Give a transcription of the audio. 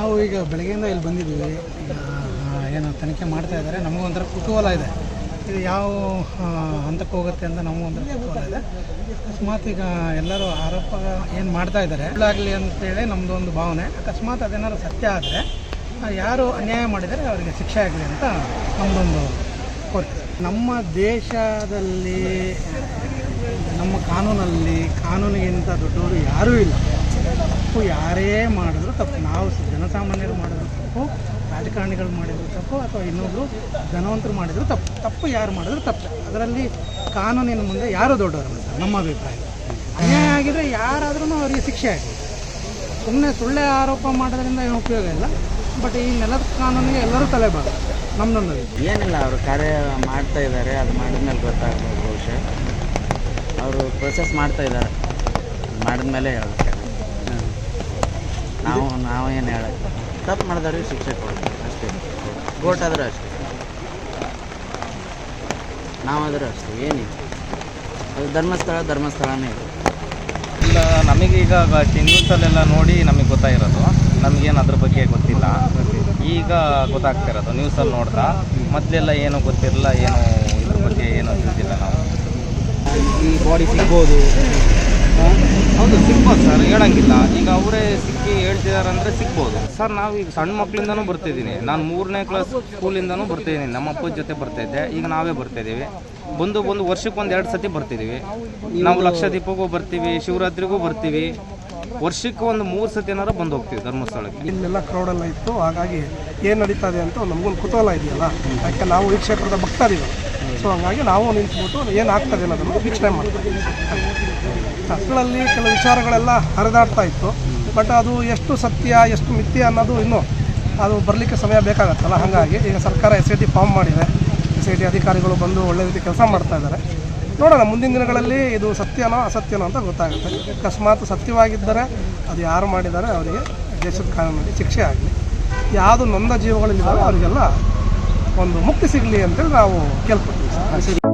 ನಾವು ಈಗ ಬೆಳಗ್ಗೆಯಿಂದ ಇಲ್ಲಿ ಬಂದಿದ್ದೀವಿ. ಏನು ತನಿಖೆ ಮಾಡ್ತಾ ಇದ್ದಾರೆ. ನಮಗೊಂಥರ ಕುತೂಹಲ ಇದೆ. ಇದು ಯಾವ ಹಂತಕ್ಕೆ ಹೋಗುತ್ತೆ ಅಂತ ನಮಗೊಂಥರ ಕುತೂಹಲ ಇದೆ. ಅಕಸ್ಮಾತ್ ಈಗ ಎಲ್ಲರೂ ಆರೋಪ ಏನು ಮಾಡ್ತಾ ಇದ್ದಾರೆ. ಆಗಲಿ ಅಂತೇಳಿ ನಮ್ಮದು ಒಂದು ಭಾವನೆ. ಅಕಸ್ಮಾತ್ ಅದೇನಾದ್ರು ಸತ್ಯ ಆದರೆ ಯಾರು ಅನ್ಯಾಯ ಮಾಡಿದರೆ ಅವರಿಗೆ ಶಿಕ್ಷೆ ಆಗಲಿ ಅಂತ ನಮ್ಮದೊಂದು ಕೋರಿಕೆ. ನಮ್ಮ ದೇಶದಲ್ಲಿ, ನಮ್ಮ ಕಾನೂನಲ್ಲಿ, ಕಾನೂನಿಗಿಂತ ದೊಡ್ಡವರು ಯಾರೂ ಇಲ್ಲ. ತಪ್ಪು ಯಾರೇ ಮಾಡಿದ್ರು ತಪ್ಪು. ನಾವು ಜನಸಾಮಾನ್ಯರು ಮಾಡಿದ್ರು ತಪ್ಪು, ರಾಜಕಾರಣಿಗಳು ಮಾಡಿದ್ರು ತಪ್ಪು ಅಥವಾ ಇನ್ನೊಬ್ಬರು ಧನವಂತರು ಮಾಡಿದ್ರು ತಪ್ಪು. ತಪ್ಪು ಯಾರು ಮಾಡಿದ್ರು ತಪ್ಪು. ಅದರಲ್ಲಿ ಕಾನೂನಿನ ಮುಂದೆ ಯಾರು ದೊಡ್ಡವರಲ್ಲ ಸರ್? ನಮ್ಮ ಅಭಿಪ್ರಾಯ. ಅನ್ಯಾಯ ಆಗಿದ್ರೆ ಯಾರಾದ್ರೂ ಅವರಿಗೆ ಶಿಕ್ಷೆ ಆಗಿದೆ ಸುಮ್ಮನೆ ಸುಳ್ಳೆ ಆರೋಪ ಮಾಡೋದ್ರಿಂದ ಏನು ಉಪಯೋಗ ಇಲ್ಲ. ಬಟ್ ಈ ನೆಲದ ಕಾನೂನಿಗೆ ಎಲ್ಲರೂ ತಲೆಬಾರ್ದು ನಮ್ದೊಂದು ಏನಿಲ್ಲ, ಅವರು ಕಾರ್ಯ ಮಾಡ್ತಾ ಇದ್ದಾರೆ, ಅದು ಮಾಡಿದ್ಮೇಲೆ ಗೊತ್ತಾಗ್ಬೋದು ಬಹುಶಃ. ಅವರು ಪ್ರೊಸೆಸ್ ಮಾಡ್ತಾ ಇದ್ದಾರೆ. ಮಾಡಿದ್ಮೇಲೆ ಮೇಲೆ. ನಾವು ನಾವು ಏನು ಹೇಳಕ್ಕೆ ತಪ್ಪು ಮಾಡಿದವ್ರಿಗೆ ಶಿಕ್ಷೆ ಕೊಡ್ತೀವಿ ಅಷ್ಟೇ. ಕೋರ್ಟ್ ಆದರೂ ಅಷ್ಟೇ. ನಾವಾದರೂ ಅಷ್ಟೇ ಏನಿಲ್ಲ. ಅದು ಧರ್ಮಸ್ಥಳ ಧರ್ಮಸ್ಥಳನೇ ಇದೆ. ಇಲ್ಲ ನಮಗೀಗ ನ್ಯೂಸಲ್ಲೆಲ್ಲ ನೋಡಿ ನಮಗೆ ಗೊತ್ತಾಗಿರೋದು. ನಮಗೇನು ಅದ್ರ ಬಗ್ಗೆ ಗೊತ್ತಿಲ್ಲ. ಈಗ ಗೊತ್ತಾಗ್ತಿರೋದು ನ್ಯೂಸಲ್ಲಿ ನೋಡ್ತಾ ಮೊದಲೆಲ್ಲ ಏನು ಗೊತ್ತಿರಲಿಲ್ಲ ಏನು ಇದ್ರ ಬಗ್ಗೆ ಏನೂ ತಿಳಿದಿಲ್ಲ ನಾವು. ಈ ಬಾಡಿ ಸಿಗ್ಬೋದು. ಹೌದು, ಸಿಗ್ಬೋದು ಸರ್, ಹೇಳಂಗಿಲ್ಲ. ಈಗ ಅವರೇ ಸಿಕ್ಕಿ ಹೇಳ್ತಿದ್ದಾರೆ ಅಂದರೆ ಸಿಗ್ಬೋದು. ಸರ್, ನಾವು ಈಗ ಸಣ್ಣ ಮಕ್ಕಳಿಂದನೂ ಬರ್ತಿದ್ದೀನಿ. ನಾನು ಮೂರನೇ ಕ್ಲಾಸ್ ಸ್ಕೂಲಿಂದನೂ ಬರ್ತಿದ್ದೀನಿ. ನಮ್ಮ ಅಪ್ಪ ಜೊತೆ ಬರ್ತಾಯಿದ್ದೆ ಈಗ ನಾವೇ ಬರ್ತಾಯಿದ್ದೀವಿ ಬಂದು ಬಂದು ವರ್ಷಕ್ಕೆ ಒಂದು ಎರಡು ಸತಿ ಬರ್ತಿದ್ದೀವಿ. ನಾವು ಲಕ್ಷ ದೀಪಕ್ಕೂ ಬರ್ತೀವಿ, ಶಿವರಾತ್ರಿಗೂ ಬರ್ತೀವಿ. ವರ್ಷಕ್ಕೆ ಒಂದು ಮೂರು ಸತಿ ಏನಾರು ಬಂದು ಹೋಗ್ತೀವಿ ಧರ್ಮಸ್ಥಳಕ್ಕೆ. ಇಲ್ಲೆಲ್ಲ ಕ್ರೌಡೆಲ್ಲ ಇತ್ತು. ಹಾಗಾಗಿ ಏನು ನಡೀತಾ ಇದೆ ಅಂತ ನಮಗೊಂದು ಕುತೂಹಲ ಇದೆಯಲ್ಲ? ಯಾಕೆ ನಾವು ಈ ಕ್ಷೇತ್ರದ ಭಕ್ತರಿಗಳು ಸೊ ಹಂಗಾಗಿ ನಾವು ನಿಂತ್ಬಿಟ್ಟು ಏನು ಆಗ್ತದೆ ಅನ್ನೋದನ್ನು ವೀಕ್ಷಣೆ ಮಾಡ್ತೀವಿ. ಮಕ್ಕಳಲ್ಲಿ ಕೆಲವು ವಿಚಾರಗಳೆಲ್ಲ ಹರಿದಾಡ್ತಾ ಇತ್ತು. ಬಟ್ ಅದು ಎಷ್ಟು ಸತ್ಯ, ಎಷ್ಟು ಮಿಥ್ಯ ಅನ್ನೋದು ಇನ್ನೂ ಅದು ಬರಲಿಕ್ಕೆ ಸಮಯ ಬೇಕಾಗತ್ತಲ್ಲ. ಹಾಗಾಗಿ ಈಗ ಸರ್ಕಾರ ಎಸ್ ಐ ಟಿ ಫಾರ್ಮ್ ಮಾಡಿದೆ. ಎಸ್ ಐ ಟಿ ಅಧಿಕಾರಿಗಳು ಬಂದು ಒಳ್ಳೆ ರೀತಿ ಕೆಲಸ ಮಾಡ್ತಾ ಇದ್ದಾರೆ. ನೋಡೋಣ, ಮುಂದಿನ ದಿನಗಳಲ್ಲಿ ಇದು ಸತ್ಯನೋ ಅಸತ್ಯನೋ ಅಂತ ಗೊತ್ತಾಗುತ್ತೆ. ಅಕಸ್ಮಾತ್ ಸತ್ಯವಾಗಿದ್ದರೆ ಅದು ಯಾರು ಮಾಡಿದ್ದಾರೆ, ಅವರಿಗೆ ದೇಶದ ಕಾನೂನಲ್ಲಿ ಶಿಕ್ಷೆ ಆಗಲಿ. ಯಾವುದು ನೊಂದ ಜೀವಗಳಿದ್ದಾವೆ ಅವರಿಗೆಲ್ಲ ಒಂದು ಮುಕ್ತಿ ಸಿಗಲಿ ಅಂತೇಳಿ ನಾವು ಕೇಳ್ಕೊತೀವಿ ಸರ್.